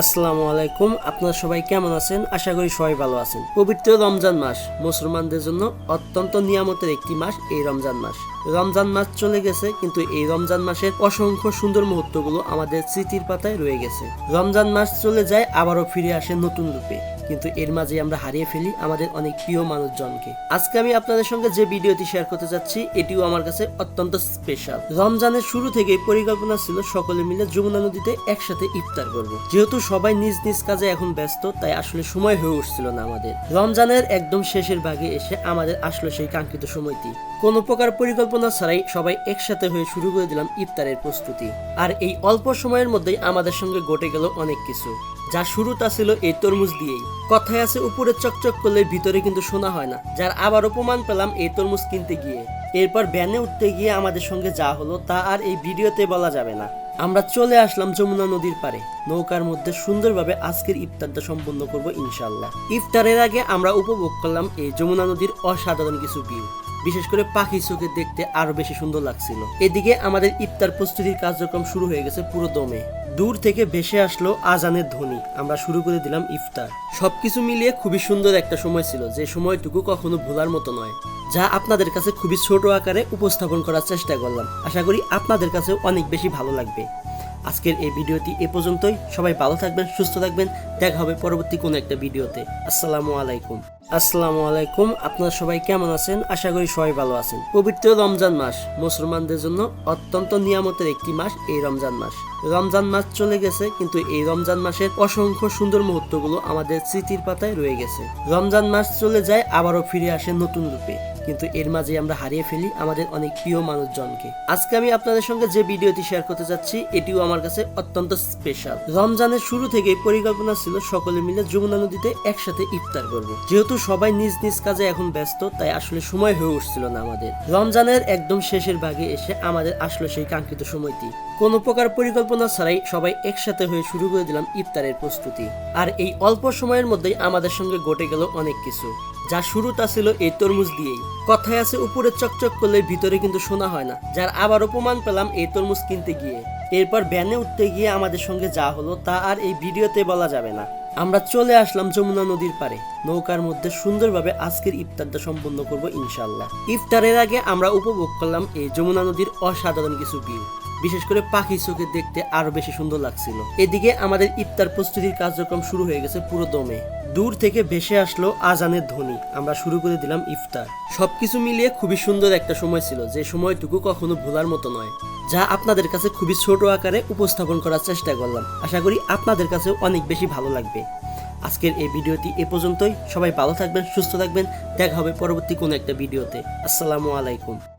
আসসালামু আলাইকুম। আপনারা সবাই কেমন আছেন? আশা করি সবাই ভালো আছেন। পবিত্র রমজান মাস মুসলমানদের জন্য অত্যন্ত নিয়ামতের একটি মাস এই রমজান মাস। রমজান মাস চলে গেছে, কিন্তু এই রমজান মাসের অসংখ্য সুন্দর মুহূর্তগুলো আমাদের স্মৃতির পাতায় রয়ে গেছে। রমজান মাস চলে যায়, আবারও ফিরে আসে নতুন রূপে। কিন্তু এর মাঝে আমরা হারিয়ে ফেলি আমাদের অনেক প্রিয় মানুষজনকে। আজকে আমি আপনাদের সঙ্গে যে ভিডিওটি শেয়ার করতে যাচ্ছি, এটিও আমার কাছে অত্যন্ত স্পেশাল রমজানের শুরু থেকেই পরিকল্পনা ছিল সকলে মিলে যমুনা নদীতে একসাথে ইফতার করব। যেহেতু সবাই নিজ নিজ কাজে এখন ব্যস্ত, তাই আসলে সময় হয়ে উঠছিল না আমাদের। রমজানের একদম শেষের ভাগে এসে আমাদের আসলো সেই কাঙ্ক্ষিত সময়টি। কোনো প্রকার পরিকল্পনা ছাড়াই সবাই একসাথে হয়ে শুরু করে দিলাম ইফতারের প্রস্তুতি। আর এই অল্প সময়ের মধ্যেই আমাদের সঙ্গে ঘটে গেল অনেক কিছু। যা শুরুটা ছিল এই তরমুজ দিয়েই। কথায় আছে, উপরে চকচক করলে ভিতরে কিন্তু শোনা হয় না। যার আবারও প্রমাণ পেলাম এই তরমুজ কিনতে গিয়ে। এরপর ভ্যানে উঠতে গিয়ে আমাদের সঙ্গে যা হলো তা আর এই ভিডিওতে বলা যাবে না। আমরা চলে আসলাম যমুনা নদীর পারে নৌকার মধ্যে সুন্দরভাবে আজকের ইফতারটা সম্পন্ন করব ইনশাল্লাহ ইফতারের আগে আমরা উপভোগ করলাম এই যমুনা নদীর অসাধারণ কিছু ভিউ বিশেষ করে পাখি চোখে দেখতে আরও বেশি সুন্দর লাগছিল। এদিকে আমাদের ইফতার প্রস্তুতির কার্যক্রম শুরু হয়ে গেছে পুরো দমে। দূর থেকে ভেসে আসলো আজানের ধ্বনি। আমরা শুরু করে দিলাম ইফতার। সবকিছু মিলিয়ে খুবই সুন্দর একটা সময় ছিল, যে সময়টুকু কখনো ভোলার মতো নয়। যা আপনাদের কাছে খুবই ছোট আকারে উপস্থাপন করার চেষ্টা করলাম। আশা করি আপনাদের কাছে অনেক বেশি ভালো লাগবে। আজকের এই ভিডিওটি এ পর্যন্তই। সবাই ভালো থাকবেন, সুস্থ থাকবেন। দেখা হবে পরবর্তী কোনো একটা ভিডিওতে। আসসালামু আলাইকুম। আসসালামু আলাইকুম, আপনারা সবাই কেমন আছেন? আশা করি সবাই ভালো আছেন। পবিত্র রমজান মাস, মুসলমানদের জন্য অত্যন্ত নিয়ামতের একটি মাস এই রমজান মাস। রমজান মাস চলে গেছে, কিন্তু এই রমজান মাসের অসংখ্য সুন্দর মুহূর্তগুলো আমাদের স্মৃতির পাতায় রয়ে গেছে। রমজান মাস চলে যায়, আবারও ফিরে আসে নতুন রূপে। কিন্তু এর মাঝে আমরা হারিয়ে ফেলি আমাদের অনেক প্রিয় মানুষজনকে। আজকে আমি আপনাদের সঙ্গে যে ভিডিওটি শেয়ার করতে যাচ্ছি, এটিও আমার কাছে অত্যন্ত স্পেশাল রমজানের শুরু থেকেই পরিকল্পনা ছিল সকলে মিলে যমুনা নদীতে একসাথে ইফতার করব। যেহেতু সবাই নিজ নিজ কাজে এখন ব্যস্ত, তাই আসলে সময় হয়ে উঠছিল না আমাদের। রমজানের একদম শেষের ভাগে এসে আমাদের আসলো সেই কাঙ্ক্ষিত সময়টি। কোনো প্রকার পরিকল্পনা ছাড়াই সবাই একসাথে হয়ে শুরু করে দিলাম ইফতারের প্রস্তুতি। আর এই অল্প সময়ের মধ্যেই আমাদের সঙ্গে ঘটে গেল অনেক কিছু। যা শুরুটা ছিল এই তরমুজ দিয়েই। কথায় আছে, উপরে চকচক করলে ভিতরে কিন্তু শোনা হয় না। যার আবার অপমান পেলাম এই তরমুজ কিনতে গিয়ে। এরপর ভ্যানে উঠতে গিয়ে আমাদের সঙ্গে যা হলো তা আর এই ভিডিওতে বলা যাবে না। আমরা চলে আসলাম যমুনা নদীর পারে নৌকার মধ্যে সুন্দরভাবে আজকের ইফতারটা সম্পন্ন করব ইনশাল্লাহ ইফতারের আগে আমরা উপভোগ করলাম এই যমুনা নদীর অসাধারণ কিছু ভিউ বিশেষ করে পাখি চোখে দেখতে আরও বেশি সুন্দর লাগছিল। এদিকে আমাদের ইফতার প্রস্তুতির কার্যক্রম শুরু হয়ে গেছে পুরো দমে। দূর থেকে ভেসে আসলো আজানের ধ্বনি। আমরা শুরু করে দিলাম ইফতার। সবকিছু মিলিয়ে খুবই সুন্দর একটা সময় ছিল, যে সময়টুকু কখনো ভোলার মতো নয়। যা আপনাদের কাছে খুবই ছোট আকারে উপস্থাপন করার চেষ্টা করলাম। আশা করি আপনাদের কাছে অনেক বেশি ভালো লাগবে। আজকের এই ভিডিওটি এ পর্যন্তই। সবাই ভালো থাকবেন, সুস্থ থাকবেন। দেখা হবে পরবর্তী কোনো একটা ভিডিওতে। আসসালামু আলাইকুম।